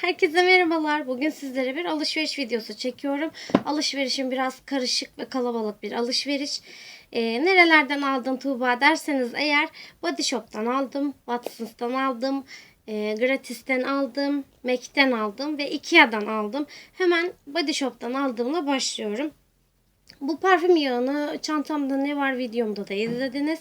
Herkese merhabalar. Bugün sizlere bir alışveriş videosu çekiyorum. Alışverişim biraz karışık ve kalabalık bir alışveriş. Ee, nerelerden aldın Tuğba derseniz eğer Body Shop'tan aldım, Watsons'tan aldım, e, Gratis'ten aldım, Mac'ten aldım ve Ikea'dan aldım. Hemen Body Shop'tan aldığımla başlıyorum. Bu parfüm yağını çantamda ne var videomda da izlediniz.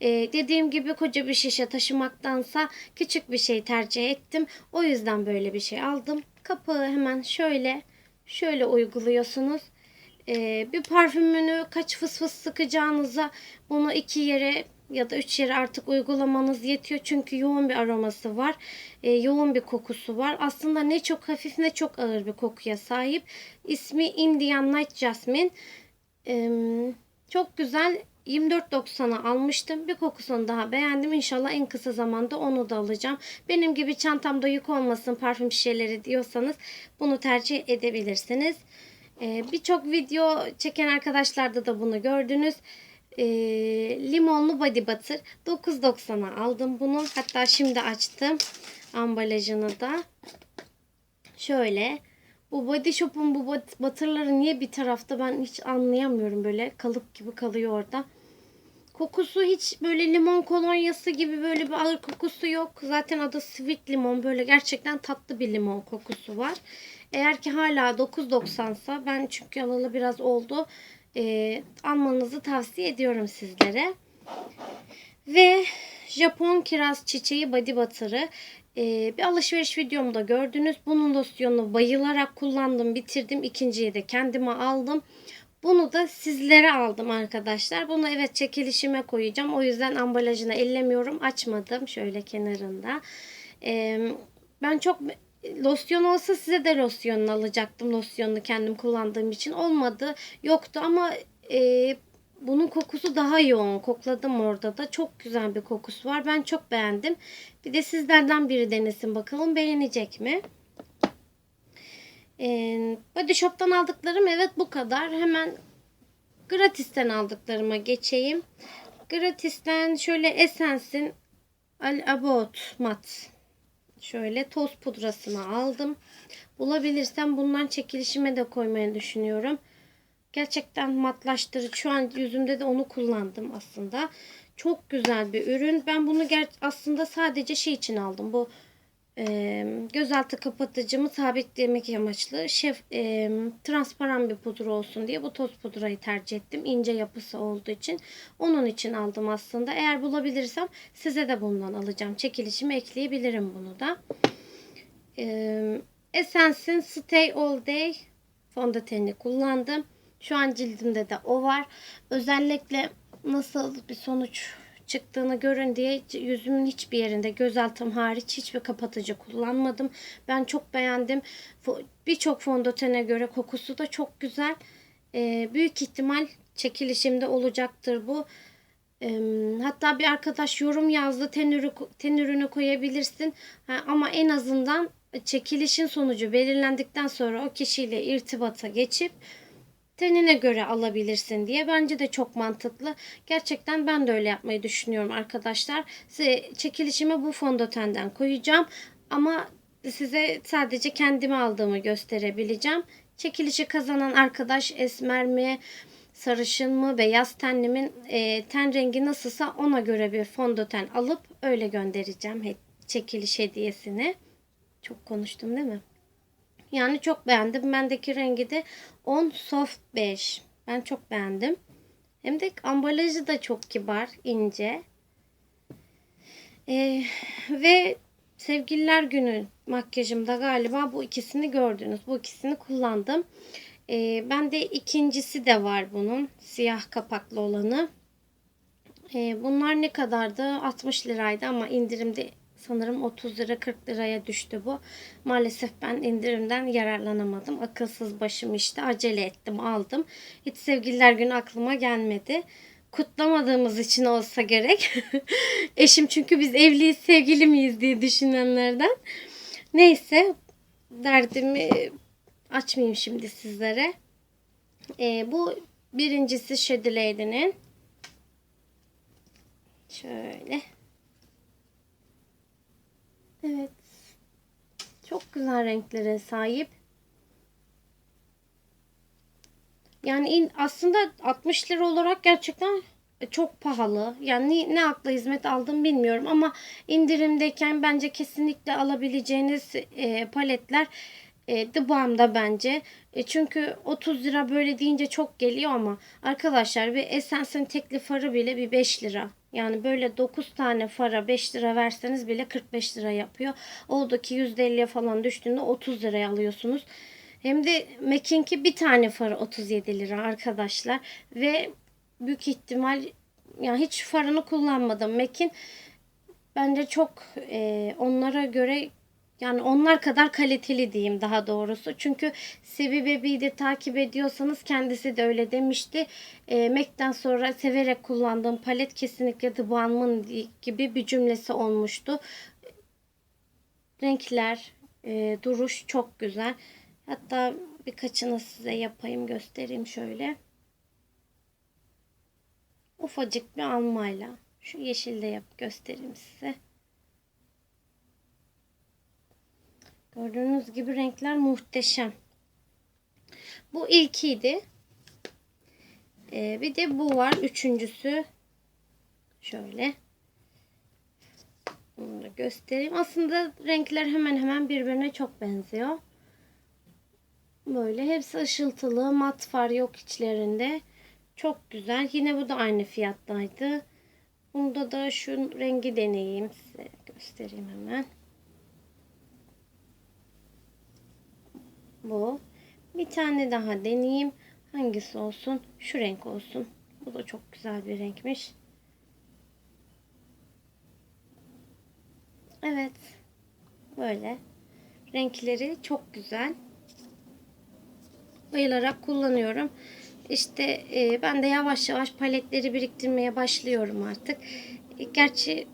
Ee, dediğim gibi koca bir şişe taşımaktansa küçük bir şey tercih ettim. O yüzden böyle bir şey aldım. Kapağı hemen şöyle şöyle uyguluyorsunuz. Ee, bir parfümünü kaç fıs fıs sıkacağınıza bunu iki yere ya da üç yere artık uygulamanız yetiyor. Çünkü yoğun bir aroması var. Ee, yoğun bir kokusu var. Aslında ne çok hafif ne çok ağır bir kokuya sahip. İsmi Indian Night Jasmine. Ee, çok güzel 24.90'a almıştım. Bir kokusunu daha beğendim. İnşallah en kısa zamanda onu da alacağım. Benim gibi çantamda yük olmasın parfüm şişeleri diyorsanız bunu tercih edebilirsiniz. Ee, Birçok video çeken arkadaşlarda da bunu gördünüz. Ee, limonlu body butter 9.90'a aldım bunu. Hatta şimdi açtım ambalajını da. Şöyle. Bu Body Shop'un bu bat- batırları niye bir tarafta ben hiç anlayamıyorum böyle kalıp gibi kalıyor orada. Kokusu hiç böyle limon kolonyası gibi böyle bir ağır kokusu yok. Zaten adı sweet limon böyle gerçekten tatlı bir limon kokusu var. Eğer ki hala 9.90 sa ben çünkü alalı biraz oldu. Ee, almanızı tavsiye ediyorum sizlere. Ve Japon kiraz çiçeği body butter'ı ee, bir alışveriş videomda gördünüz. Bunun losyonunu bayılarak kullandım, bitirdim. İkinciyi de kendime aldım. Bunu da sizlere aldım arkadaşlar. Bunu evet çekilişime koyacağım. O yüzden ambalajını ellemiyorum. Açmadım şöyle kenarında. Ee, ben çok losyon olsa size de losyonunu alacaktım. Losyonunu kendim kullandığım için. Olmadı. Yoktu ama e, bunun kokusu daha yoğun. Kokladım orada da. Çok güzel bir kokusu var. Ben çok beğendim. Bir de sizlerden biri denesin bakalım beğenecek mi? Ee, Body Shop'tan aldıklarım evet bu kadar. Hemen Gratis'ten aldıklarıma geçeyim. Gratis'ten şöyle Essence'in Al About Mat şöyle toz pudrasını aldım. Bulabilirsem bundan çekilişime de koymayı düşünüyorum. Gerçekten matlaştırıcı. Şu an yüzümde de onu kullandım aslında. Çok güzel bir ürün. Ben bunu ger aslında sadece şey için aldım. Bu e, gözaltı kapatıcımı sabitlemek amaçlı şef e, transparan bir pudra olsun diye bu toz pudrayı tercih ettim. İnce yapısı olduğu için. Onun için aldım aslında. Eğer bulabilirsem size de bundan alacağım. Çekilişime ekleyebilirim bunu da. E, Essence'in Stay All Day fondötenini kullandım. Şu an cildimde de o var. Özellikle nasıl bir sonuç çıktığını görün diye yüzümün hiçbir yerinde gözaltım hariç hiçbir kapatıcı kullanmadım. Ben çok beğendim. Birçok fondötene göre kokusu da çok güzel. Ee, büyük ihtimal çekilişimde olacaktır bu. Ee, hatta bir arkadaş yorum yazdı. Ten, ürü, ten ürünü koyabilirsin. Ha, ama en azından çekilişin sonucu belirlendikten sonra o kişiyle irtibata geçip tenine göre alabilirsin diye. Bence de çok mantıklı. Gerçekten ben de öyle yapmayı düşünüyorum arkadaşlar. Size çekilişime bu fondötenden koyacağım. Ama size sadece kendime aldığımı gösterebileceğim. Çekilişi kazanan arkadaş esmer mi, sarışın mı, beyaz tenlimin e, ten rengi nasılsa ona göre bir fondöten alıp öyle göndereceğim çekiliş hediyesini. Çok konuştum değil mi? Yani çok beğendim. Bendeki rengi de 10 soft beige. Ben çok beğendim. Hem de ambalajı da çok kibar, ince. Ee, ve sevgililer günü makyajımda galiba bu ikisini gördünüz. Bu ikisini kullandım. Ee, bende ikincisi de var bunun. Siyah kapaklı olanı. Ee, bunlar ne kadardı? 60 liraydı ama indirimde sanırım 30 lira 40 liraya düştü bu. Maalesef ben indirimden yararlanamadım. Akılsız başım işte acele ettim aldım. Hiç sevgililer günü aklıma gelmedi. Kutlamadığımız için olsa gerek. Eşim çünkü biz evliyiz sevgili miyiz diye düşünenlerden. Neyse derdimi açmayayım şimdi sizlere. Ee, bu birincisi Shady Lady'nin. Şöyle. Evet. Çok güzel renklere sahip. Yani aslında 60 lira olarak gerçekten çok pahalı. Yani ne, ne akla hizmet aldım bilmiyorum ama indirimdeyken bence kesinlikle alabileceğiniz e, paletler e, The Balm'da bence. E, çünkü 30 lira böyle deyince çok geliyor ama arkadaşlar bir Essence'in tekli farı bile bir 5 lira. Yani böyle 9 tane fara 5 lira verseniz bile 45 lira yapıyor. Oldu ki %50'ye falan düştüğünde 30 liraya alıyorsunuz. Hem de Mac'inki bir tane farı 37 lira arkadaşlar. Ve büyük ihtimal yani hiç farını kullanmadım. Mac'in bence çok e, onlara göre yani onlar kadar kaliteli diyeyim daha doğrusu. Çünkü Sebi Bebi'yi de takip ediyorsanız kendisi de öyle demişti. E, Mac'ten sonra severek kullandığım palet kesinlikle The Balm'ın gibi bir cümlesi olmuştu. Renkler, e, duruş çok güzel. Hatta birkaçını size yapayım göstereyim şöyle. Ufacık bir almayla. Şu yeşilde yap göstereyim size. Gördüğünüz gibi renkler muhteşem. Bu ilkiydi. Ee, bir de bu var. Üçüncüsü. Şöyle. Bunu da göstereyim. Aslında renkler hemen hemen birbirine çok benziyor. Böyle hepsi ışıltılı. Mat far yok içlerinde. Çok güzel. Yine bu da aynı fiyattaydı. Bunda da şu rengi deneyeyim. Size göstereyim hemen. Bu. Bir tane daha deneyeyim. Hangisi olsun? Şu renk olsun. Bu da çok güzel bir renkmiş. Evet. Böyle. Renkleri çok güzel. Bayılarak kullanıyorum. İşte e, ben de yavaş yavaş paletleri biriktirmeye başlıyorum artık. E, gerçi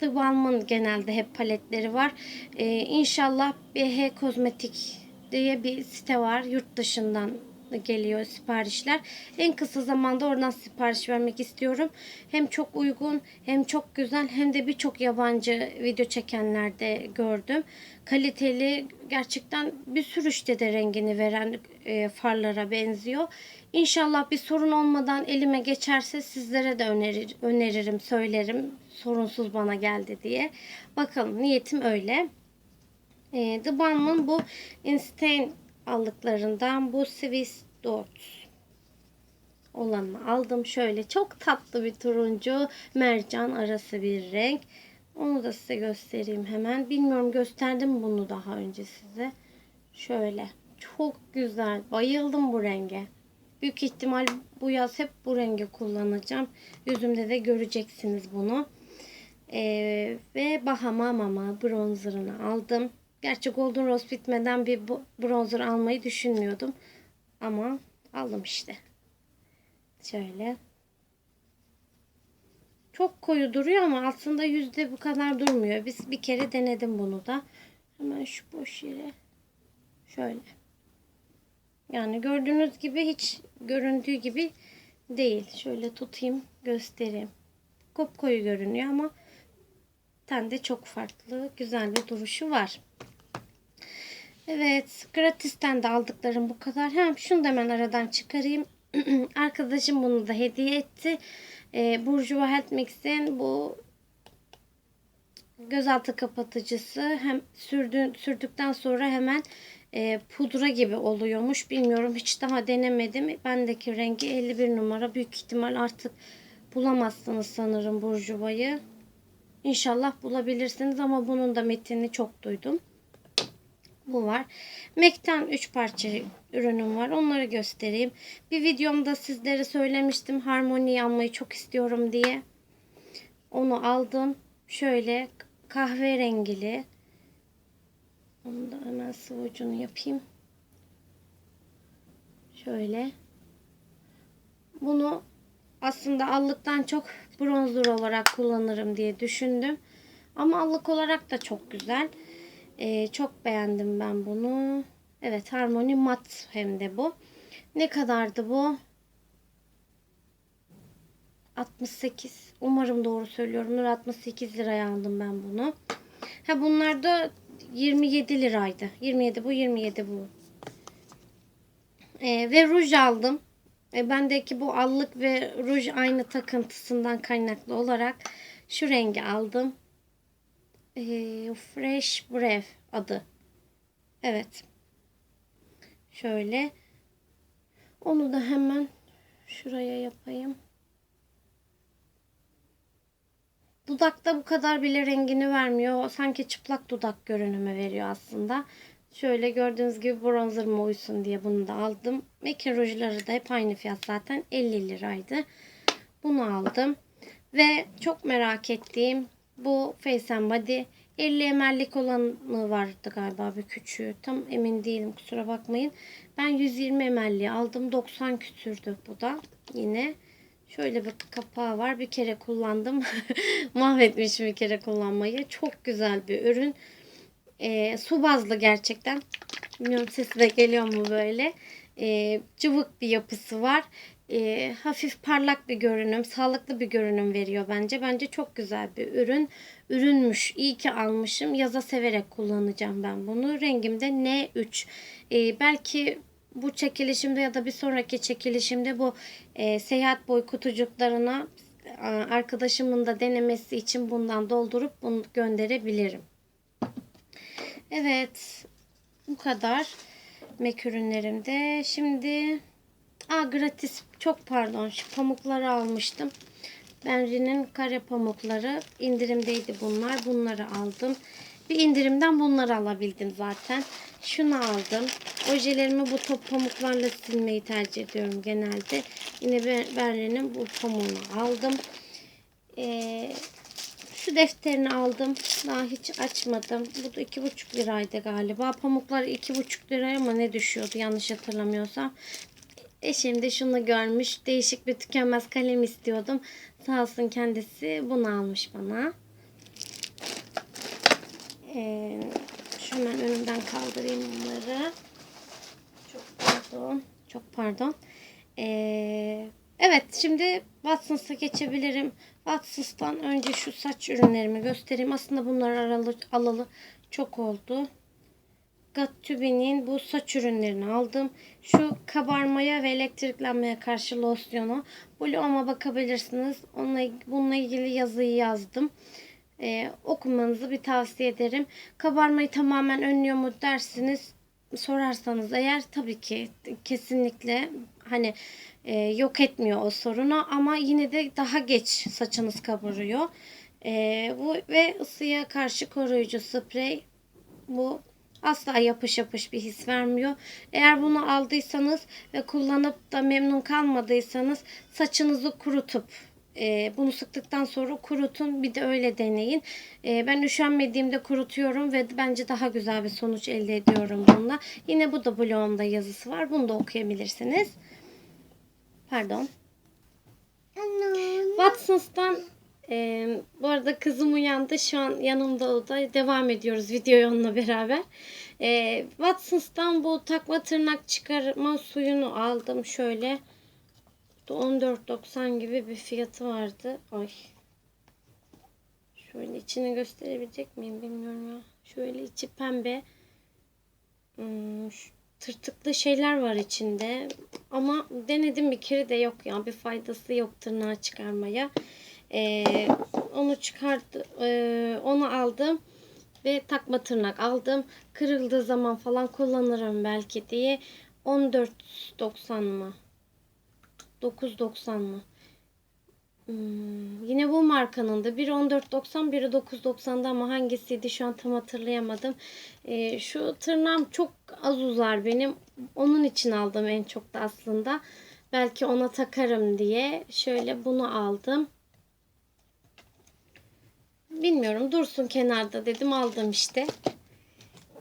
The Balm'ın genelde hep paletleri var. E, inşallah BH Kozmetik diye bir site var. Yurt dışından geliyor siparişler. En kısa zamanda oradan sipariş vermek istiyorum. Hem çok uygun hem çok güzel hem de birçok yabancı video çekenlerde gördüm. Kaliteli gerçekten bir sürüşte de rengini veren e, farlara benziyor. İnşallah bir sorun olmadan elime geçerse sizlere de önerir, öneririm, söylerim. Sorunsuz bana geldi diye. Bakalım niyetim öyle. E, The Balm'ın bu Instain aldıklarından bu Swiss Dots olanı aldım. Şöyle çok tatlı bir turuncu mercan arası bir renk. Onu da size göstereyim hemen. Bilmiyorum gösterdim bunu daha önce size. Şöyle. Çok güzel. Bayıldım bu renge. Büyük ihtimal bu yaz hep bu rengi kullanacağım. Yüzümde de göreceksiniz bunu. Ee, ve Bahama Mama bronzerını aldım. Gerçi Golden Rose bitmeden bir bronzer almayı düşünmüyordum. Ama aldım işte. Şöyle. Çok koyu duruyor ama aslında yüzde bu kadar durmuyor. Biz bir kere denedim bunu da. Hemen şu boş yere. Şöyle. Yani gördüğünüz gibi hiç göründüğü gibi değil. Şöyle tutayım göstereyim. koyu görünüyor ama ten de çok farklı güzel bir duruşu var. Evet gratisten de aldıklarım bu kadar. Hem şunu da hemen aradan çıkarayım. Arkadaşım bunu da hediye etti. E, Bourjois Health Mix'in bu gözaltı kapatıcısı hem sürdü, sürdükten sonra hemen e, pudra gibi oluyormuş. Bilmiyorum hiç daha denemedim. Bendeki rengi 51 numara. Büyük ihtimal artık bulamazsınız sanırım burjuvayı. İnşallah bulabilirsiniz ama bunun da metnini çok duydum. Bu var. MAC'ten 3 parça ürünüm var. Onları göstereyim. Bir videomda sizlere söylemiştim. Harmoni almayı çok istiyorum diye. Onu aldım. Şöyle kahverengili onu da hemen sıvı ucunu yapayım. Şöyle. Bunu aslında allıktan çok bronzer olarak kullanırım diye düşündüm. Ama allık olarak da çok güzel. Ee, çok beğendim ben bunu. Evet harmoni mat hem de bu. Ne kadardı bu? 68. Umarım doğru söylüyorum. 68 liraya aldım ben bunu. Ha bunlar da 27 liraydı. 27 bu 27 bu. Ee, ve ruj aldım. E, bendeki bu allık ve ruj aynı takıntısından kaynaklı olarak şu rengi aldım. Ee, Fresh Breath adı. Evet. Şöyle. Onu da hemen şuraya yapayım. Dudakta bu kadar bile rengini vermiyor. Sanki çıplak dudak görünümü veriyor aslında. Şöyle gördüğünüz gibi bronzer mı uysun diye bunu da aldım. Mekin rujları da hep aynı fiyat zaten 50 liraydı. Bunu aldım. Ve çok merak ettiğim bu Face and Body 50 ml'lik olanı vardı galiba bir küçüğü. Tam emin değilim kusura bakmayın. Ben 120 ml'li aldım. 90 küsürdü bu da yine. Şöyle bir kapağı var. Bir kere kullandım. Mahvetmişim bir kere kullanmayı. Çok güzel bir ürün. Ee, su bazlı gerçekten. Bilmiyorum sesi de geliyor mu böyle. Ee, cıvık bir yapısı var. Ee, hafif parlak bir görünüm, sağlıklı bir görünüm veriyor bence. Bence çok güzel bir ürün. Ürünmüş. İyi ki almışım. Yaza severek kullanacağım ben bunu. Rengim de N3. Ee, belki bu çekilişimde ya da bir sonraki çekilişimde bu e, seyahat boy kutucuklarına e, arkadaşımın da denemesi için bundan doldurup bunu gönderebilirim. Evet. Bu kadar mek ürünlerimde. Şimdi Aa, gratis çok pardon şu pamukları almıştım. Benri'nin kare pamukları indirimdeydi bunlar. Bunları aldım. Bir indirimden bunları alabildim zaten. Şunu aldım. Ojelerimi bu top pamuklarla silmeyi tercih ediyorum genelde. Yine Benri'nin bu pamuğunu aldım. Ee, şu defterini aldım. Daha hiç açmadım. Bu da iki buçuk liraydı galiba. Pamuklar iki buçuk liraya ama ne düşüyordu yanlış hatırlamıyorsam. Eşim de şunu görmüş. Değişik bir tükenmez kalem istiyordum. Sağ olsun kendisi bunu almış bana. Ee, şu hemen önümden kaldırayım bunları. Çok pardon. Çok pardon. Ee, evet şimdi Watsons'a geçebilirim. Watsons'tan önce şu saç ürünlerimi göstereyim. Aslında bunlar aralı, alalı çok oldu. Gattube'nin bu saç ürünlerini aldım. Şu kabarmaya ve elektriklenmeye karşı losyonu. Bloğuma bakabilirsiniz. Onunla, bununla ilgili yazıyı yazdım. Ee, okumanızı bir tavsiye ederim. Kabarmayı tamamen önlüyor mu dersiniz sorarsanız eğer tabii ki kesinlikle hani e, yok etmiyor o sorunu ama yine de daha geç saçınız kabarıyor. E, bu ve ısıya karşı koruyucu sprey bu asla yapış yapış bir his vermiyor. Eğer bunu aldıysanız ve kullanıp da memnun kalmadıysanız saçınızı kurutup e, bunu sıktıktan sonra kurutun. Bir de öyle deneyin. E, ben üşenmediğimde kurutuyorum ve bence daha güzel bir sonuç elde ediyorum bununla. Yine bu da blogumda yazısı var. Bunu da okuyabilirsiniz. Pardon. Watsons'tan e, bu arada kızım uyandı. Şu an yanımda o da. Devam ediyoruz videoyu onunla beraber. E, Watsons'tan bu takma tırnak çıkarma suyunu aldım. Şöyle. 14.90 gibi bir fiyatı vardı. Ay. Şöyle içini gösterebilecek miyim bilmiyorum ya. Şöyle içi pembe. Hmm, şu tırtıklı şeyler var içinde. Ama denedim bir kere de yok ya. Bir faydası yok tırnağı çıkarmaya. Ee, onu çıkardı. Ee, onu aldım. Ve takma tırnak aldım. Kırıldığı zaman falan kullanırım belki diye. 14.90 mı? 9.90 mı? Hmm, yine bu markanın da biri 14.90 biri 9.90'da ama hangisiydi şu an tam hatırlayamadım. Ee, şu tırnağım çok az uzar benim. Onun için aldım en çok da aslında. Belki ona takarım diye. Şöyle bunu aldım. Bilmiyorum dursun kenarda dedim aldım işte.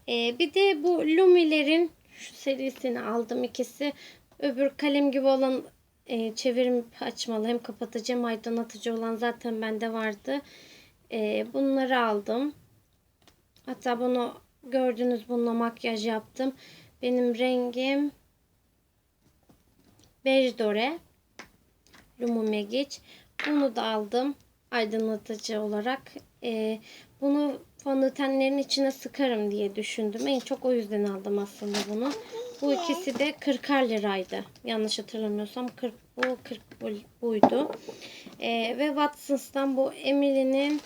Ee, bir de bu Lumi'lerin şu serisini aldım ikisi. Öbür kalem gibi olan e, çevirim açmalı hem kapatıcı hem aydınlatıcı olan zaten bende vardı. E, bunları aldım. Hatta bunu gördünüz bununla makyaj yaptım. Benim rengim Beige Dore. Lumu Magic. Bunu da aldım aydınlatıcı olarak. E, bunu fondötenlerin içine sıkarım diye düşündüm. En çok o yüzden aldım aslında bunu. Bu ikisi de 40 liraydı. Yanlış hatırlamıyorsam 40 bu 40 bu, buydu. Ee, ve Watsons'tan bu Emily'nin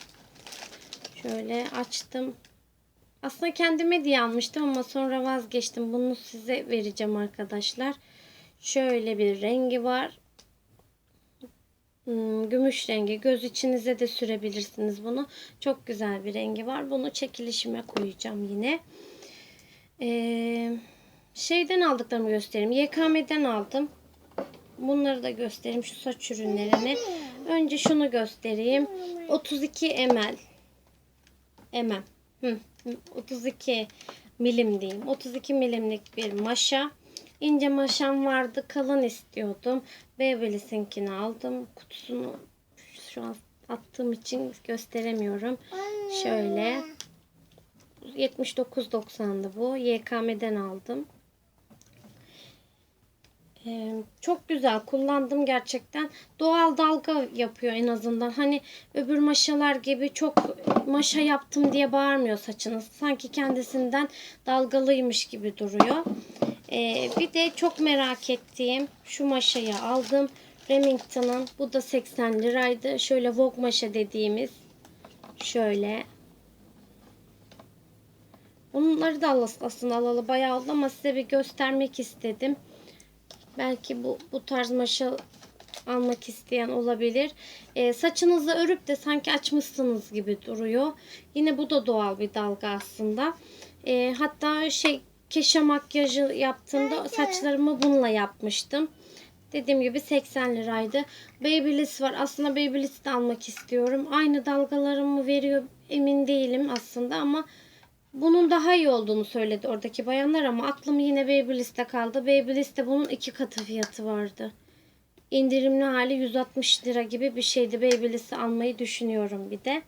şöyle açtım. Aslında kendime diye almıştım ama sonra vazgeçtim. Bunu size vereceğim arkadaşlar. Şöyle bir rengi var. Hmm, gümüş rengi. Göz içinize de sürebilirsiniz bunu. Çok güzel bir rengi var. Bunu çekilişime koyacağım yine. Ee, şeyden aldıklarımı göstereyim. YKM'den aldım. Bunları da göstereyim. Şu saç ürünlerini. Önce şunu göstereyim. 32 ml. Hı, 32 milim diyeyim. 32 milimlik bir maşa. İnce maşam vardı. Kalın istiyordum. Babyliss'inkini aldım. Kutusunu şu an attığım için gösteremiyorum. Şöyle. 79.90'dı bu. YKM'den aldım. Çok güzel kullandım gerçekten. Doğal dalga yapıyor en azından. Hani öbür maşalar gibi çok maşa yaptım diye bağırmıyor saçınız. Sanki kendisinden dalgalıymış gibi duruyor. Ee, bir de çok merak ettiğim şu maşayı aldım. Remington'ın. Bu da 80 liraydı. Şöyle Vogue maşa dediğimiz. Şöyle. Bunları da aslında alalı bayağı oldu ama size bir göstermek istedim. Belki bu, bu tarz maşa almak isteyen olabilir. Ee, saçınızı örüp de sanki açmışsınız gibi duruyor. Yine bu da doğal bir dalga aslında. Ee, hatta şey keşe makyajı yaptığımda saçlarımı bununla yapmıştım. Dediğim gibi 80 liraydı. Babyliss var. Aslında Babyliss de almak istiyorum. Aynı dalgalarımı veriyor emin değilim aslında ama bunun daha iyi olduğunu söyledi oradaki bayanlar ama aklım yine Babyliss'te kaldı. Babyliss'te bunun iki katı fiyatı vardı. İndirimli hali 160 lira gibi bir şeydi. Babyliss'i almayı düşünüyorum bir de.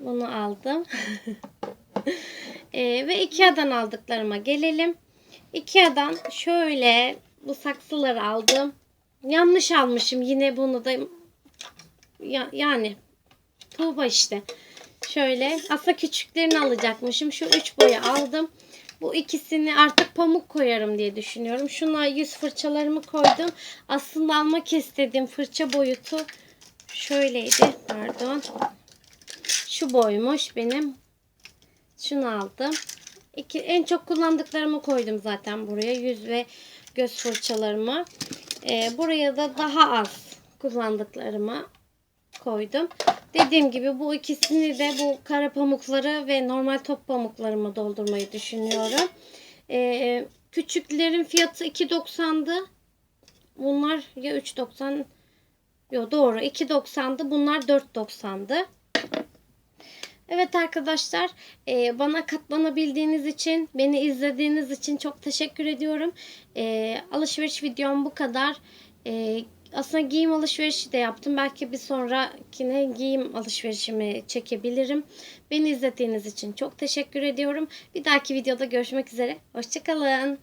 Bunu aldım. Ee, ve Ikea'dan aldıklarıma gelelim. Ikea'dan şöyle bu saksıları aldım. Yanlış almışım. Yine bunu da ya, yani Tuğba işte. Şöyle aslında küçüklerini alacakmışım. Şu üç boyu aldım. Bu ikisini artık pamuk koyarım diye düşünüyorum. Şuna yüz fırçalarımı koydum. Aslında almak istediğim fırça boyutu şöyleydi. Pardon. Şu boymuş benim. Şunu aldım. İki, en çok kullandıklarımı koydum zaten buraya. Yüz ve göz fırçalarımı. Ee, buraya da daha az kullandıklarımı koydum. Dediğim gibi bu ikisini de bu kara pamukları ve normal top pamuklarımı doldurmayı düşünüyorum. Ee, küçüklerin fiyatı 2.90'dı. Bunlar ya 3.90 Yo doğru 2.90'dı. Bunlar 4.90'dı. Evet arkadaşlar e, bana katlanabildiğiniz için beni izlediğiniz için çok teşekkür ediyorum. E, alışveriş videom bu kadar. E, aslında giyim alışverişi de yaptım. Belki bir sonrakine giyim alışverişimi çekebilirim. Beni izlediğiniz için çok teşekkür ediyorum. Bir dahaki videoda görüşmek üzere. Hoşçakalın.